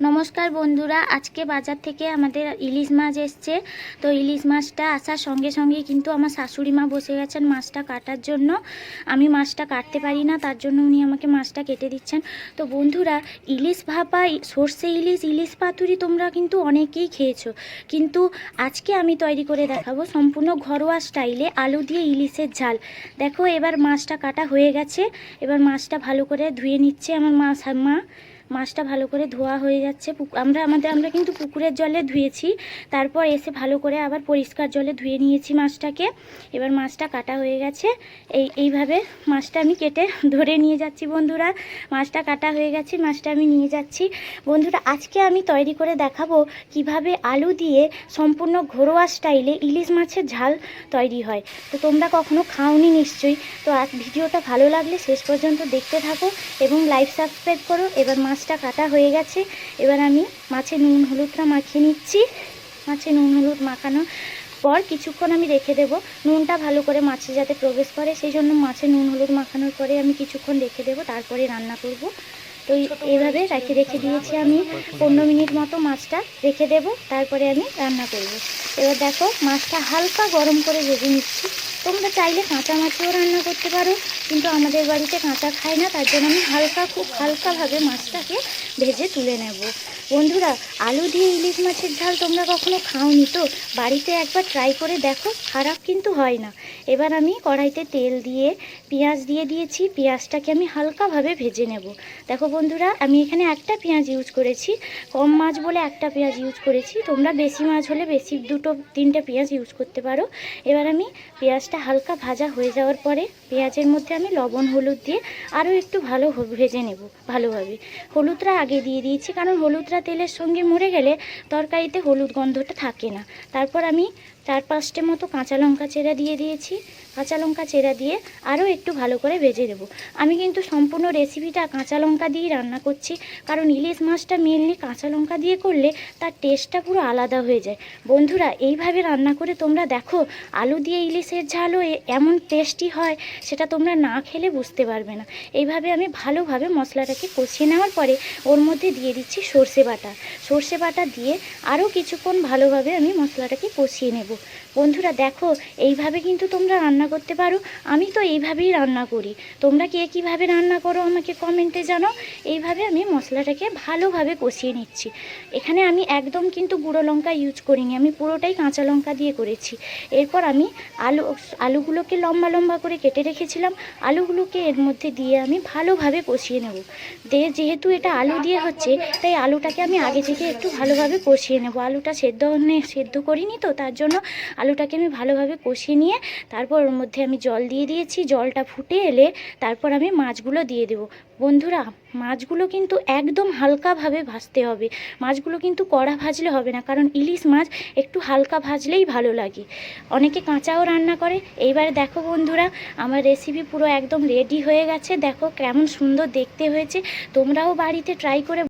নমস্কার বন্ধুরা, আজকে বাজার থেকে আমাদের ইলিশ মাছ এসছে। তো ইলিশ মাছটা আসার সঙ্গে সঙ্গে কিন্তু আমার শাশুড়ি মা বসে গেছেন মাছটা কাটার জন্য। আমি মাছটা কাটতে পারি না, তার জন্য উনি আমাকে মাছটা কেটে দিচ্ছেন। তো বন্ধুরা, ইলিশ ভাপা, সর্ষে ইলিশ ইলিশ পাতুরি তোমরা কিন্তু অনেকেই খেয়েছো। কিন্তু আজকে আমি তৈরি করে দেখাবো সম্পূর্ণ ঘরোয়া স্টাইলে আলু দিয়ে ইলিশের ঝাল। দেখো, এবার মাছটা কাটা হয়ে গেছে। এবার মাছটা ভালো করে ধুয়ে নিচ্ছে আমার মা মা। মাছটা ভালো করে ধোয়া হয়ে যাচ্ছে। আমরা আমাদের আমরা কিন্তু পুকুরের জলে ধুয়েছি। তারপর এসে ভালো করে আবার পরিষ্কার জলে ধুয়ে নিয়েছি মাছটাকে। এবার মাছটা কাটা হয়ে গেছে। এই এইভাবে মাছটা আমি কেটে ধরে নিয়ে যাচ্ছি বন্ধুরা। মাছটা কাটা হয়ে গেছে, মাছটা আমি নিয়ে যাচ্ছি। বন্ধুরা, আজকে আমি তৈরি করে দেখাবো কীভাবে আলু দিয়ে সম্পূর্ণ ঘরোয়া স্টাইলে ইলিশ মাছের ঝাল তৈরি হয়। তো তোমরা কখনো খাওনি নিশ্চয়ই। তো ভিডিওটা ভালো লাগলে শেষ পর্যন্ত দেখতে থাকো এবং লাইভ সাবস্ক্রাইব করো। এবার মাছটা কাটা হয়ে গেছে। এবার আমি মাছে নুন, হলুদটা মাখিয়ে নিচ্ছি। মাছে নুন, হলুদ মাখানো পর কিছুক্ষণ আমি রেখে দেব। নুনটা ভালো করে মাছে যাতে প্রবেশ করে, সেই জন্য মাছে নুন, হলুদ মাখানোর পরে আমি কিছুক্ষণ রেখে দেব। তারপরে রান্না করব। তো এই- এইভাবে রেখে রেখে দিয়েছি আমি। পনেরো মিনিট মতো মাছটা রেখে দেব, তারপরে আমি রান্না করব। এবার দেখো, মাছটা হালকা গরম করে ভেজে নিচ্ছি। তোমরা চাইলে কাঁচা মাছেও রান্না করতে পারো, কিন্তু আমাদের বাড়িতে কাঁচা খায় না, তার জন্য আমি হালকা খুব হালকাভাবে মাছটাকে ভেজে তুলে নেব। বন্ধুরা, আলু দিয়ে ইলিশ মাছের ঝাল তোমরা কখনো খাওনি তো? বাড়িতে একবার ট্রাই করে দেখো, খারাপ কিন্তু হয় না। এবার আমি কড়াইতে তেল দিয়ে, পেঁয়াজ দিয়ে দিয়েছি, পেঁয়াজটাকে আমি হালকাভাবে ভেজে নেব। দেখো বন্ধুরা, আমি এখানে একটা পেঁয়াজ ইউজ করেছি। কম মাছ বলে একটা পেঁয়াজ ইউজ করেছি। তোমরা বেশি মাছ হলে বেশি দুটো, তিনটে পেঁয়াজ ইউজ করতে পারো। এবার আমি পেঁয়াজটা হালকা ভাজা হয়ে যাওয়ার পরে পেঁয়াজের মধ্যে আমি লবণ, হলুদ দিয়ে আরও একটু ভালো ভেজে নেব ভালোভাবে। হলুদটা আগে দিয়ে দিয়েছি, কারণ হলুদটা তেলের সঙ্গে মরে গেলে তরকারিতে হলুদ গন্ধটা থাকে না। তারপর আমি চার পাঁচটে মতো কাঁচা লঙ্কা চেরা দিয়ে দিয়েছি। কাঁচা লঙ্কা চেরা দিয়ে আরও একটু ভালো করে ভেজে দেবো আমি কিন্তু সম্পূর্ণ রেসিপিটা কাঁচা লঙ্কা দিয়েই রান্না করছি, কারণ ইলিশ মাছটা মেনলি কাঁচা লঙ্কা দিয়ে করলে তার টেস্টটা পুরো আলাদা হয়ে যায়। বন্ধুরা, এইভাবে রান্না করে তোমরা দেখো, আলু দিয়ে ইলিশের ঝালও এমন টেস্টি হয়, সেটা তোমরা না খেলে বুঝতে পারবে না। এইভাবে আমি ভালোভাবে মশলাটাকে কষিয়ে নেওয়ার পরে ওর মধ্যে দিয়ে দিচ্ছি সর্ষে বাটা। সর্ষে বাটা দিয়ে আরও কিছুক্ষণ ভালোভাবে আমি মশলাটাকে কষিয়ে নেব। বন্ধুরা, দেখো, এইভাবে কিন্তু তোমরা রান্না করতে পারো, আমি তো এইভাবেই রান্না করি। তোমরা কে কীভাবে রান্না করো আমাকে কমেন্টে জানাও। এইভাবে আমি মশলাটাকে ভালোভাবে কষিয়ে নিচ্ছি। এখানে আমি একদম কিন্তু গুঁড়ো লঙ্কা ইউজ করিনি, আমি পুরোটাই কাঁচা লঙ্কা দিয়ে করেছি। এরপর আমি আলু, আলুগুলোকে লম্বা লম্বা করে কেটে রেখেছিলাম। আলুগুলোকে এর মধ্যে দিয়ে আমি ভালোভাবে কষিয়ে নেব। দিয়ে যেহেতু এটা আলু দিয়ে হচ্ছে, তাই আলুটাকে আমি আগে থেকে একটু ভালোভাবে কষিয়ে নেব। আলুটা সেদ্ধ সেদ্ধ করিনি তো, তার জন্য আলুটাকে আমি ভালোভাবে কষিয়ে নিয়ে তারপর মধ্যে আমি জল দিয়ে দিয়েছি, জলটা ফুটে এলে তারপর আমি মাছগুলো দিয়ে দেবো। বন্ধুরা, মাছগুলো কিন্তু একদম হালকাভাবে ভাজতে হবে। মাছগুলো কিন্তু কড়া ভাজলে হবে না, কারণ ইলিশ মাছ একটু হালকা ভাজলেই ভালো লাগে। অনেকে কাঁচাও রান্না করে। এইবারে দেখো বন্ধুরা, আমার রেসিপি পুরো একদম রেডি হয়ে গেছে। দেখো কেমন সুন্দর দেখতে হয়েছে। তোমরাও বাড়িতে ট্রাই করে